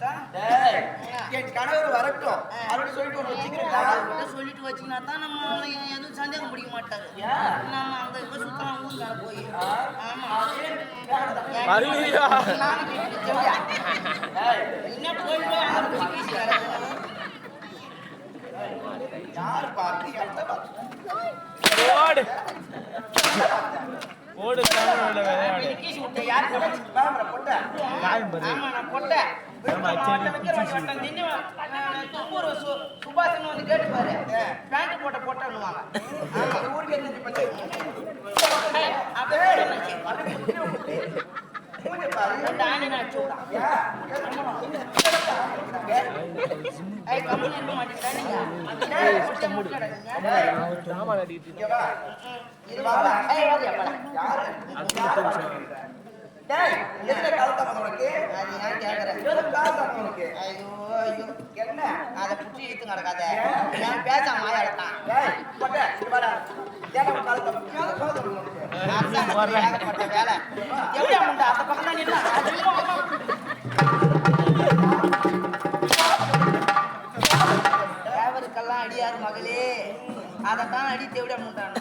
டேய், என் கணவர் வரட்டும். அப்படி சொல்லிட்டு ஒன்று சொல்லிட்டு வச்சுக்கினா தான் நம்ம எதுவும் சந்தேகம் பிடிக்க மாட்டாரு? நம்ம அங்க இப்ப சுத்தலாம் ஊருக்கார போய். யார் எந்த பாட்டு ஓடு. யார் போட்டேன் பாரு ஆமா, நான் பொட்டை. சுபாஷ்னு வந்து கேட்டு பாரு. பேண்ட் போட்ட பொட்டைன்னுவாங்க. ஊருக்கு என்ன பண்ணி ஏய், அப்படியே என்ன? அதை இழுத்து கிடக்காத. ஏன் உனக்கு அரசாங்கத்துக்கு ஏகப்பட்ட வேலை. முண்டை? அந்த பக்கம் தான் அதைத்தான் அடி தேவிட முண்டான்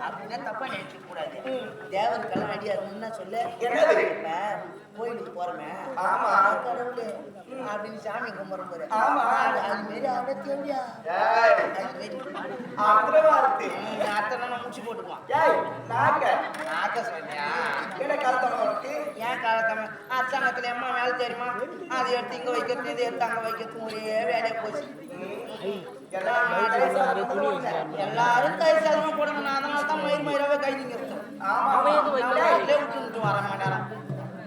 அப்படின்னா தப்பா நினைச்சுக்க கூடாது. தேவருக்கெல்லாம் அடியார் என்ன சொல்ல? இப்ப? கோயிலுக்கு போறோமே? ஆமா. கடவுளே. அப்படின்னு சாமி கும்பிடுற பாரு ஆமா. அது- மாரி அவட தேவையா? அத்தனை நான் முடிச்சு போட்டுக்குவான் நாக்க. சொன்னியா? ஏன் காலத்தம அரசாங்கத்துல அம்மா வேலை தெரியுமா? அதை எடுத்து இங்க வைக்கிறது இதை எடுத்து அங்க வைக்கிறது ஒரே வேலையை போச்சு. எல்லாரும் கை சாதமா போடணும் அதனால தான் மயிர் மயிராவே கை நீங்க ஆமா. விட்டுட்டு வர மாட்டாராம்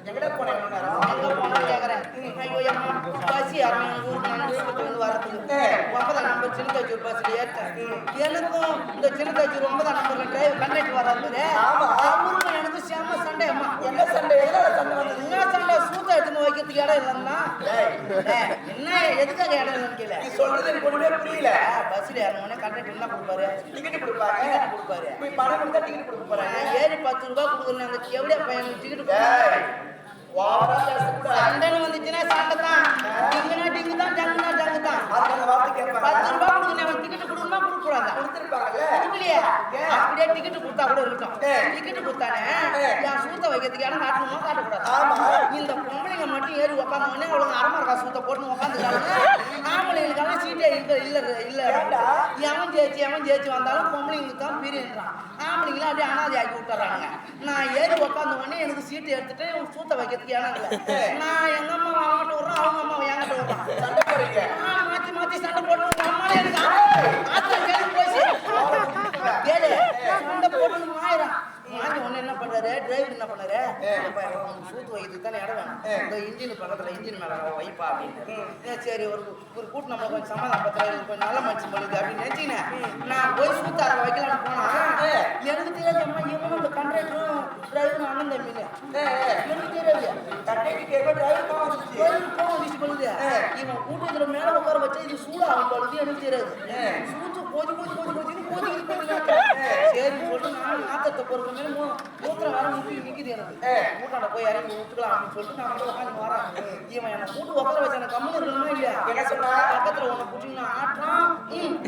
எங்கட போனேன் இவ்வளவு நேரம்? எங்க போனா கேக்குறேன் ஐயோ அம்மா பசி அரை ஊருக்கு நான் வந்து வரதுக்கு ஒன்பதாம் நம்பர் சின்ன தச்சூர் பஸ்ல ஏற்றேன் எனக்கும் இந்த சின்ன தச்சூர் ஒன்பதாம் நம்பர்ல டிரைவர் கண்டக்டர் வராது ஆமா. அவருக்கும் எனக்கு செம்ம சண்டை அம்மா என்ன சண்டை எதுல சண்டை வந்தது வைக்கிறதுக்கு இடம் இல்லைன்னா? என்ன எதுக்காக இடம் இல்லைன்னு நீ சொல்றது எனக்கு ஒண்ணுமே புரியல. பஸ்ல கண்டக்டர் என்ன கொடுப்பாரு? டிக்கெட் கொடுப்பாரு. போய் பணம் கொடுத்தா டிக்கெட் கொடுக்க போறாங்க நான் ஏறி பத்து ரூபாய் கொடுக்குறேன். அந்த எவ்வளோ பையன் டிக்கெட். சண்டைன்னு வந்துச்சுன்னா சண்டை தான். டிங்கு தான் டங்கு தான் பத்து ரூபாய் கொடுக்குறேன் டிக்கெட் கொடுக்கணுமா அப்படியே டிக்கெட் கொடுத்தா கூட இருக்கட்டும் ஏன்? டிக்கெட் கொடுத்தானே? என் சூத்த வைக்கிறதுக்கு இடம் காட்டணுமா காட்டக்கூடாது. இந்த பொம்பளைங்க மட்டும் ஏறி உட்காந்த உடனே அவளுங்க அரமரக்கா சூத்த போட்டு உட்காந்துருக்காங்க ஆம்பளைங்களுக்கெல்லாம் சீட்டே இல்ல இல்ல இல்ல? எவன் ஜெயிச்சு எவன் ஜெயிச்சு வந்தாலும் பொம்பளைங்களுக்கு தான் பிரியன்றான் ஆம்பளைங்களும் அப்படியே அனாதை ஆக்கி விட்டுறாங்க நான் ஏறி உட்காந்த உடனே எனக்கு சீட்டு எடுத்துட்டு சூத்த வைக்கிறதுக்கு இடம் இல்லை. நான் எங்க அம்மா அவங்ககிட்ட விடுறோம் அவங்க அம்மா என்கிட்ட விடுறான் மாத்தி மாத்தி சண்டை போட்டு உங்க அம்மாலே எனக்கு ஆத்திரம் கேட்டு போச்சு கேளு சண்டை போட்டு மாயிரம் என்ன பண்றாரு? டிரைவர் என்ன பண்ணாரு சூத்து வைக்கிறதுக்கு தானே இடம் வேணும். இந்த இன்ஜின் பக்கத்துல இன்ஜின் மேல வைப்பா அப்படின்னு சரி ஒரு ஒரு கூட்டு நம்ம கொஞ்சம் சமாதானம் பத்திரம் கொஞ்சம் நல்ல மனுஷன் பண்ணுது அப்படின்னு நினைச்சினேன் நான் போய் சூத்து அதை வைக்கலாம்னு போனா எனக்கு தெரியாது அம்மா இவனும் இந்த கண்ட்ராக்டரும் டிரைவரும் அண்ணன் தம்பின்னு எனக்கு தெரியாது கண்டைக்கு கேட்க டிரைவர் கோவம் வந்துச்சு. கோவம் கொள்ளுது. இவன் கூட்டத்துல மேல உட்கார வச்சா இது சூடாகும் பொழுது எனக்கு தெரியாது. சூத்து கொதி கொதி கொதி கொதின்னு கொதிக்குது கொதிக்குது. சரி சொல்லிட்டு நானும் நாத்தத்தை பொறுக்க மேல மூ- மூத்திரம் வர நிக்கி நிக்குது எனக்கு. மூட்டாண்ட போய் இறங்கி விட்டுக்கலாம் அப்படின்னு சொல்லிட்டு நான் வந்து உட்காந்து வரேன். இவன் என்னை கூட்டு உட்கார வச்சு எனக்கு கம்முனு இருக்கணுமா இல்லையா? என்ன சொன்னா? பக்கத்துல ஆடுறான். ஏய்,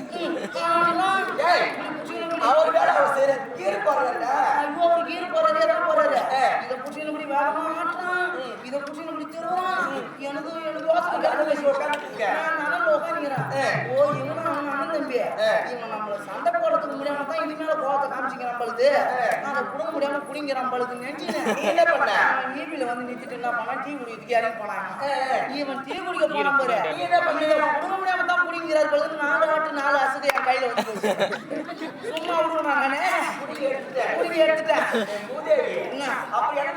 புடிச்சுக்கின்னு அவர் வேலை அவர் செய்யற கீழ் போறல ஐயோ, அவரு கீழே போறாரு, போறாரு. இதை புடிச்சுக்கின்னு இப்படி வேகமா ஆட்டுறான். இதை புடிச்சுக்கின்னு இப்படி திருவுறான். எனக்கு எனக்கு யோசனை அங்க கேட்டு பேசி உட்காந்துருக்க. நான் உட்காந்துக்கிறேன். ஏ. ஓ, இவனும் அவன் அண்ணன் தம்பி. இவன் நம்மள சண்டை போடுறதுக்கு முடியாம தான் இது மேல கோவத்தை காமிச்சிக்கிறான் பொழுது. நான் அதை புடுங்க முடியாம புடிங்கிறான் பொழுது நினைச்சினேன். நீ என்ன பண்ண? அவன் ஈபில வந்து நிறுத்திட்டு என்ன பண்ணான்? டீ குடிக்கிறதுக்கு. ஏ, ஏ. இவன் டீ குடிக்க போனான் பாரு. நீ என்ன பண்ண? புடுங்க முடியாம தான் புடிங்கிறார் பொழுது நாலு ஆட்டு நாலு அசுக்கு என் கையில வந்து. சும்மா விடுவேன் நானே. குடிக்க எடுத்துட்டேன். புடுங்கி எடுத்துட்டேன். பூதேவி என்ன?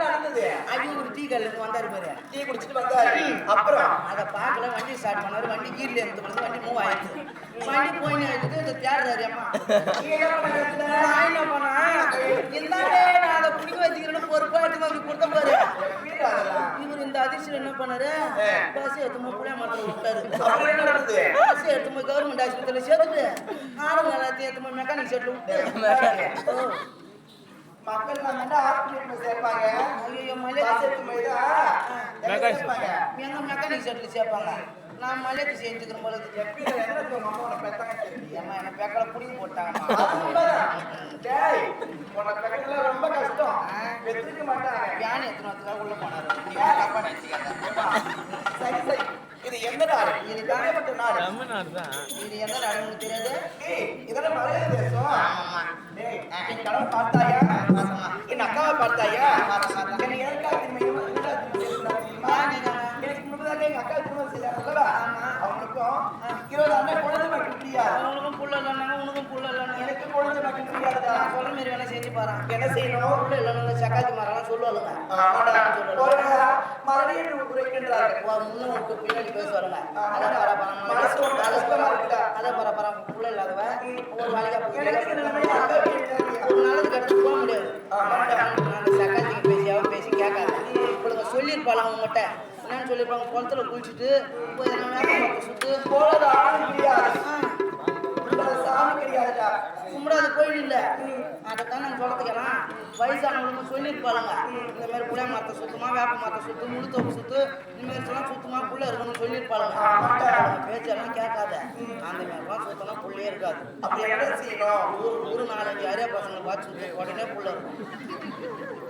நடந்தது ஐயோ, ஒரு டீ இருந்து வந்தாரு பாரு. டீ குடிச்சிட்டு வந்தாரு அப்புறம் அதை பார்க்கல வண்டி ஸ்டார்ட் பண்ணாரு வண்டி கீர்ல இருந்து பிறகு வண்டி மூவ் ஆயிடுச்சு வண்டி போய் எடுத்து இந்த தேடுறாரு அம்மா. நீ என்ன பண்ண இடத்துல? நான் நான் அதை பிடிக்க வச்சுக்கிறேன்னு பொறுப்பா எடுத்து வந்து கொடுத்த பாரு. இவர் இந்த அதிர்ஷ்டம் என்ன பண்ணாரு? பஸ் எடுத்து போய் புளிய மரத்தில் விட்டாரு. பஸ் எடுத்து போய் கவர்மெண்ட் ஆஸ்பத்திரியில் சேர்த்துட்டு ஆளுங்க எல்லாத்தையும் எடுத்து போய் மெக்கானிக் விட்டு ஓ, மக்கள் வந்து சேர்ப்பாங்க. ஐயோ எங்க எங்க மெக்கானிக் ஷெட்ல சேர்ப்பாங்க? நான். எப்படிடா, என்ன உங்க அம்மா என்ன பேக்கல உனக்கு பெக்கத்துல ரொம்ப கஷ்டம். யானை எத்தனை உள்ள போனாரு. சரி சரி. இது எந்த நாடு? இது. எப்படிப்பட்ட நாடு? தமிழ்நாடு தான் இது எந்த தெரியாது? இதெல்லாம் மலையாள தேசம். என் பார்த்தாயா. என் அக்காவை பார்த்தாயா. என்னை எதுக்காக அல்லவா? அவங்களுக்கும் இருபது அண்ணன் குழந்தை உனக்கும் புள்ள இல்லைன்னாங்க உனக்கும் புள்ள இல்லைன்னாங்க எனக்கு குழந்தை சொல்ற வேணா செஞ்சு பாரு. என்ன செய்யணும்? புள்ள இல்லைன்னு சக்காத்தி மரம் சொல்லுவாளுங்க மறுபடியும் விட்டு பின்னாடி பேசுவாருங்க அதை பர மனசு ரொம்ப கஷ்டமா இருக்குடா. அதை பர பர. புள்ள இல்லாதவ ஒரு வேலைக்கா நாளுக்கு எடுத்து போக முடியாது. பேசி அவன் பேசி கேட்காத. இவளுங்க சொல்லியிருப்பாள் அவங்ககிட்ட என்னன்னு சொல்லியிருப்பாங்க குளத்துல குளிச்சுட்டு போய் சுத்து. போறது உள்ளது சாமி கிடையாதுடா. கும்பிடாத கோயில் இல்ல. அதைத்தான் நான் சொல்றதுக்கெல்லாம் வயசானவங்களுக்கு சொல்லியிருப்பாளுங்க இந்த மாதிரி புளிய மரத்தை சுத்தமா வேப்ப மரத்தை சுத்து முழுத்தோப்பு சுத்து இந்த மாதிரி எல்லாம் சுத்தமா புள்ள இருக்கணும்னு சொல்லியிருப்பாளுங்க பேச்செல்லாம் கேட்காத. அந்த மாதிரிலாம் சுத்தமா புள்ளையே இருக்காது. அப்படி என்ன செய்யணும்? ஒரு ஒரு நாலஞ்சு அரியா பசங்களை பார்த்து உடனே புள்ள இருக்கும்.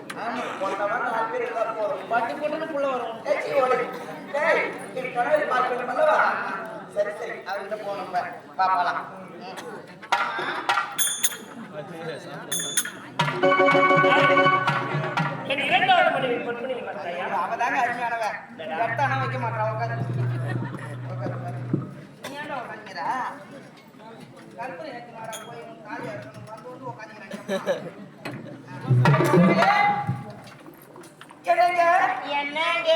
பட்டு புள்ள வரும் இது கணவர் பார்க்க வேண்டும் அல்லவா சரி சரி அவர்கிட்ட போனோம் பாப்பாலாம் இரண்டாவது நீங்க பார்த்தாயா அவதாங்க அருமையானவ எட்டானா வைக்க மாட்டான் உட்காரு. நீ ஏன்டா உட்காந்துக்கிறா கற்பனை எனக்கு போய் இருக்கணும் வந்து உட்காந்துக்கிறேன் என்னங்க என்னங்க?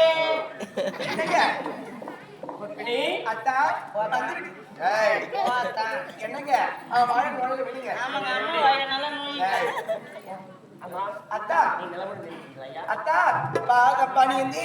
என்னங்க? பொறுப்பினி அத்தா என்னங்க? வாழை நுழைய விடுங்க அத்தா. நீ அத்தா பாத பணிந்து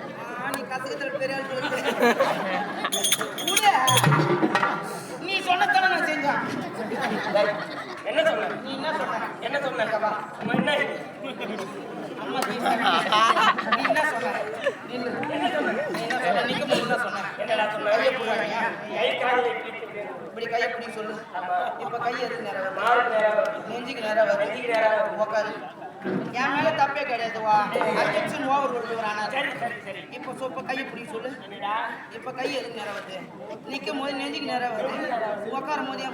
கசகத்துல பெரிய. நீ சொன்னதானே நான் செஞ்சேன். என்ன சொன்ன? நீ என்ன சொன்ன? என்ன சொன்ன? அம்மா என்ன? அம்மா நீ என்ன சொன்ன. என்ன சொன்ன? நீ என்ன சொன்ன? கையை பிடிக்காதீங்க. கை காலை இப்படி கையை பிடி சொல்லு. இப்ப கை எதுக்கு நேரம். நெஞ்சுக்கு நேரம் நெஞ்சுக்கு நேரம் வருது. என் மேல தப்பே கிடையாதுவா அப்ஜெக்ஷன் ஓவர் கொடுக்குறானா சரி சரி சரி. இப்ப சொ- இப்ப கையை பிடி சொல்லு. இப்ப கை எதுக்கு நேரம் வருது நிக்கும் போது நெஞ்சுக்கு நேரம் வருது உட்காரும் போது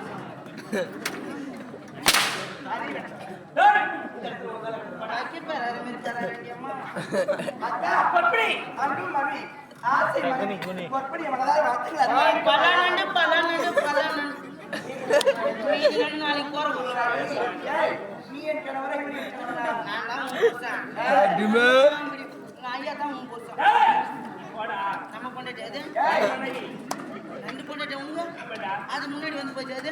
பலானண்டு பலானண்டு. நாளைக்கு போற நம்ம பொண்டாட்டி அது ரெண்டு பொண்டாட்டி உங்க அது முன்னாடி வந்து போச்சு அது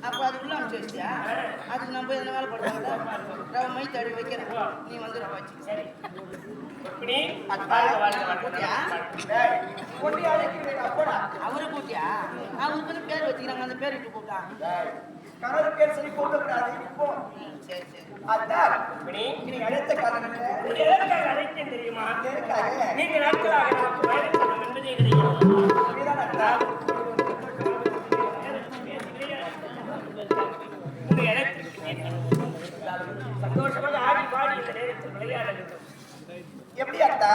அப்போ அது உள்ள அமைச்சு வச்சியா அதுக்கு நம்ம எதனா வேலை பண்ணுறாங்க ரவை மை தடி வைக்கிறேன் நீ வந்து ரவை வச்சு அவரு கூட்டியா? அவருக்கு வந்து பேர் வச்சுக்கிறாங்க. அந்த பேர் இட்டு கூப்பிட்டா ஏய், கணவர் பேர் சொல்லி இப்போ சரி சரி அத்தா பொறுப்பினி நீ அழைத்த காரணம் எதற்காக அழைத்தேன் தெரியுமா? எதற்காக நீண்ட நாட்களாக நமக்கு வயது என்பதே கிடையாது சந்தோஷமாக ஆடி பாடி இந்த நேரத்தில் விளையாட வேண்டும். எப்படி அத்தா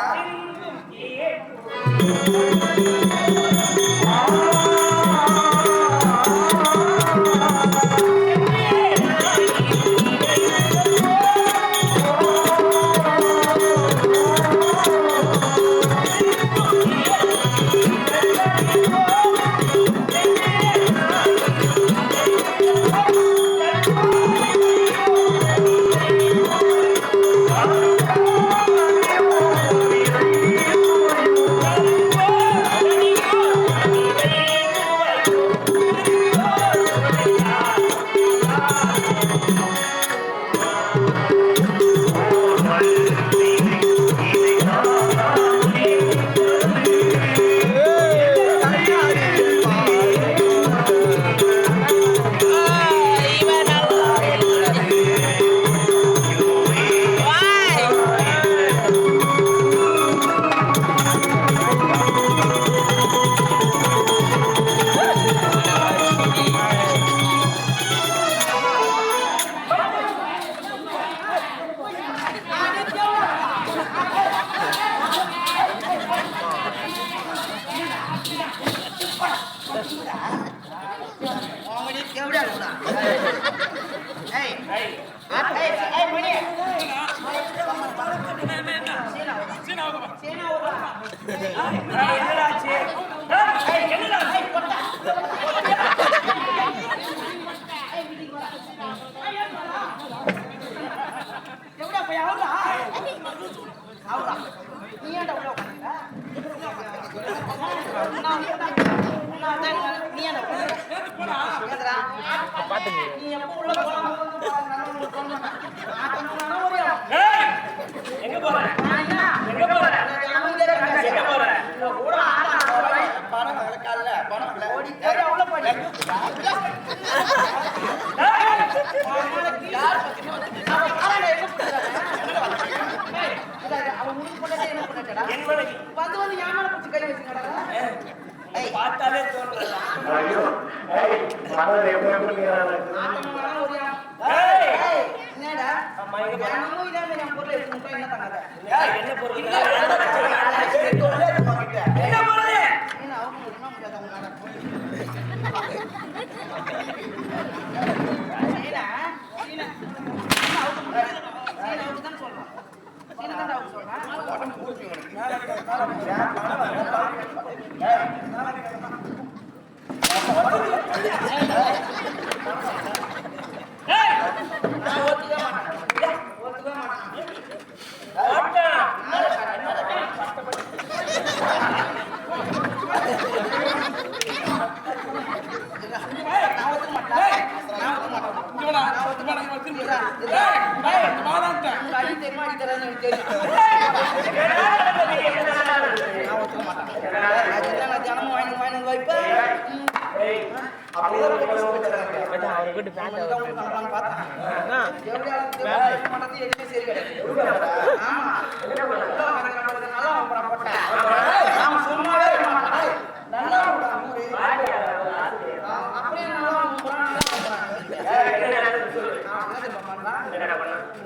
எங்க போற நான் என்ன? எங்க போற நான் அமைதியா இருக்கேன். எங்க போற உங்க கூட ஆடா, ஆடா. பணம் விளக்கால பணம் விளக்கு. ஓடி போய் உள்ள போய். யார் அவன் பாருடா, என்ன பண்றாரு? ஏய், இல்ல, இல்ல, அவன் உனக்கு பண்ணதே என்ன பண்ணட்டடா? என் மனைவி வந்து வந்து என் மேல பிடிச்சி கை வச்சுக்கடா. பார்த்தாலே தோன்றதா என்னடா? அம்மா, என் பொருளை என்ன பண்ணாத? என்ன பொருள்? பொருள்? அவங்க முடியுமா முடியாதா சொல்றான். சொல்றான். ஏய், நான் ஒத்துக்க மாட்டேன். ஒத்துக்க மாட்டேன். ஓட்டா. நான் ஒத்துக்க மாட்டேன். நான் ஒத்துக்க மாட்டேன். நான் ஒத்துக்க மாட்டேன். இருடா, இருடா. உங்க அடி தெரியுமா, அடி தெரியாதுன்னு எனக்கு தெரியும். நான் ஒத்துக்க மாட்டேன். அதுதான் நான் தினமும் வாங்கி வாங்கி வந்து வைப்பேன். ம். அப்படிதான் பேசி வச்சிருக்காங்க. அவனுக்கு தான் உனக்கு பண்ணலாம்னு பார்த்தேன். எப்படி அவனுக்கு தெரியும், பண்ணது எதுவுமே சரி கிடையாது. ஆமா. உள்ள உட்கார்ந்து கிடக்கிறதுனால அவன் அப்புறம் போட்டான். அவன் சும்மாவே இருக்க மாட்டான். நல்லா இருக்கான் ஊரு. ஆ, அப்படியே நல்லா இருக்கான், நல்லா இருக்கான். நான்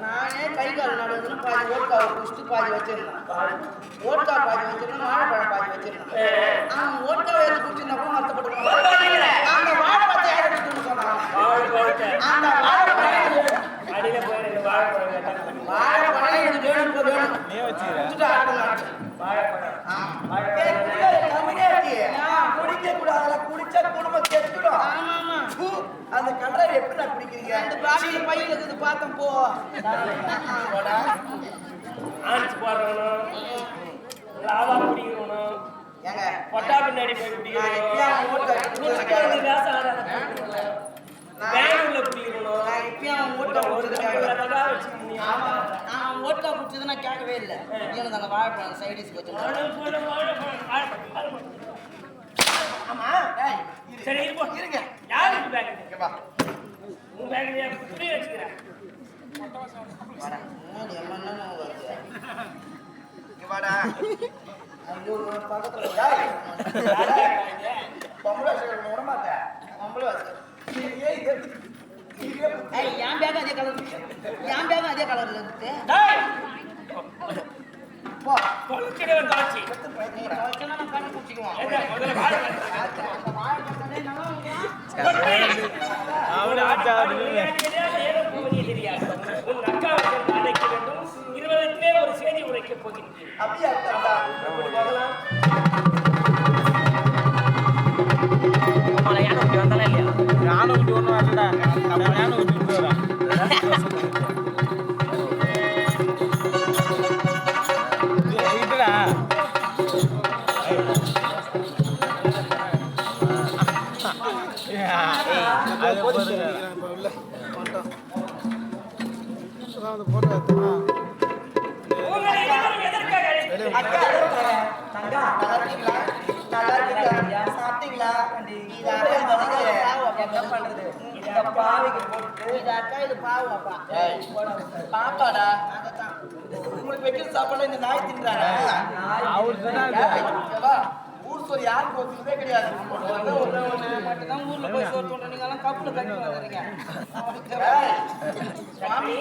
நானே கை கால் நடுவுன்னு பாதி ஓட்காவை குடிச்சிட்டு பாதி வச்சிருந்தேன். ஓட்கா பாதி வச்சிருந்தேன். வாழைப்பழம் பாதி வச்சிருந்தேன் அவன் ஓட்காவை எடுத்து குடிச்சிருந்தா கூட மத்தப்பட்டு அந்த வாழைப்பழத்தை யார் எடுத்துன்னு சொன்னான் அந்த வாழைப்பழம் அடியில போய் ரெண்டு வாழைப்பழம் கேட்டாங்க. வாழைப்பழம் எனக்கு வேணும் இப்போ வேணும் குடிச்சிட்டு ஆடணும் வாழைப்பழம் ஆமா ஏய், குடிக்காத, கம்மியா இருக்கு. குடிக்க கூடாதுல, குடிச்சா குடும்பம் கெட்டுடும். ஆமா ஆமா பூ, அந்த கடலை எப்படி நான் குடிக்கிறீங்க? அந்த பாட்டில பையில இருக்குது பார்த்தேன் போ. ஆணிச்சு போடுறவனும் லாவா குடிக்கிறவனும் ஏங்க. பொட்டா பின்னாடி போய் ஓட்டு குடிக்கிறவனும் பேங்க்ல குடிக்கிறவனும். நான் இப்பயே அவன் ஓட்டு வச்சுக்கணும் ஆமா. நான் ஓட்கா குடிச்சது நான் கேட்கவே இல்லை. எனக்கு அந்த வாழைப்பழம் சைடிஸ் வச்சு ஆமா. சரி இருப்போ இருங்க. யாருக்கு பேக் வா. உன் பேக்ல புரிய வச்சுக்கிறேன் வாடா. ஐயோ பக்கத்துல பொம்பளை விட மாட்டேன். பொம்பளை ஏன் அதே கலர் என் பேக் அதே கலர்ல இருக்கு தொலைச்சிடுவேன் தொலைச்சி ஒரு செய்தி உரைக்க போகிறேன் அப்படியா இருக்கா? அப்படி போகலாம் நானும் இப்படி ஒன்றும் பாப்பாடா. உங்களுக்கு வைக்கிற சாப்பாடு இந்த நாய் தின்றாங்க. அவர் சொன்னாரு. ஊர் சொல்லி யாருக்கு ஒத்துக்கவே கிடையாது. மட்டும்தான் ஊர்ல போய் சோறு சொல்றேன் நீங்க எல்லாம் கப்புல கட்டி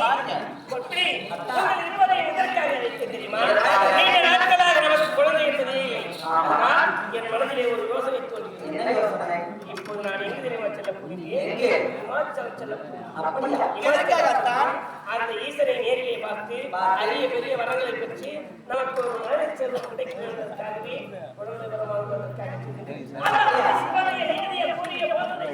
பாருங்க தெரியுமா? நீண்ட நாட்களாக நமக்கு குழந்தை என்பதே என் மனதிலே ஒரு யோசனை தோன்றியது. நான் எங்க? அந்த ஈஸ்வரை நேரிலே பார்த்து அரிய பெரிய வரங்களை பற்றி நமக்கு ஒரு மழை செல்வம் உடல் என்பதற்காகவே கூறிய போதனை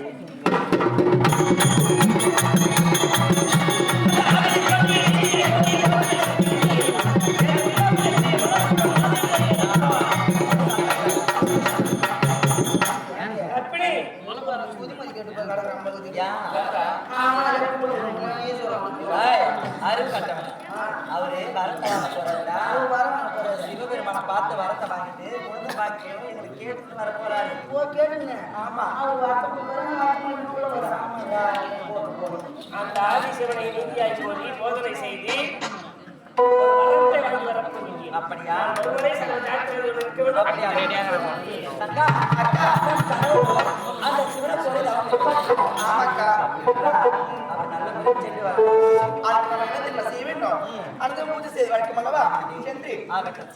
அந்த ஆதிசிவனை நீதியாய் சொல்லி போதனை செய்து அப்படியா? அந்த சிவனை செய்ய வேண்டும். அடுத்த பூஜை செய்து வழக்கம் அல்லவா? சென்று. ஆகட்டும்.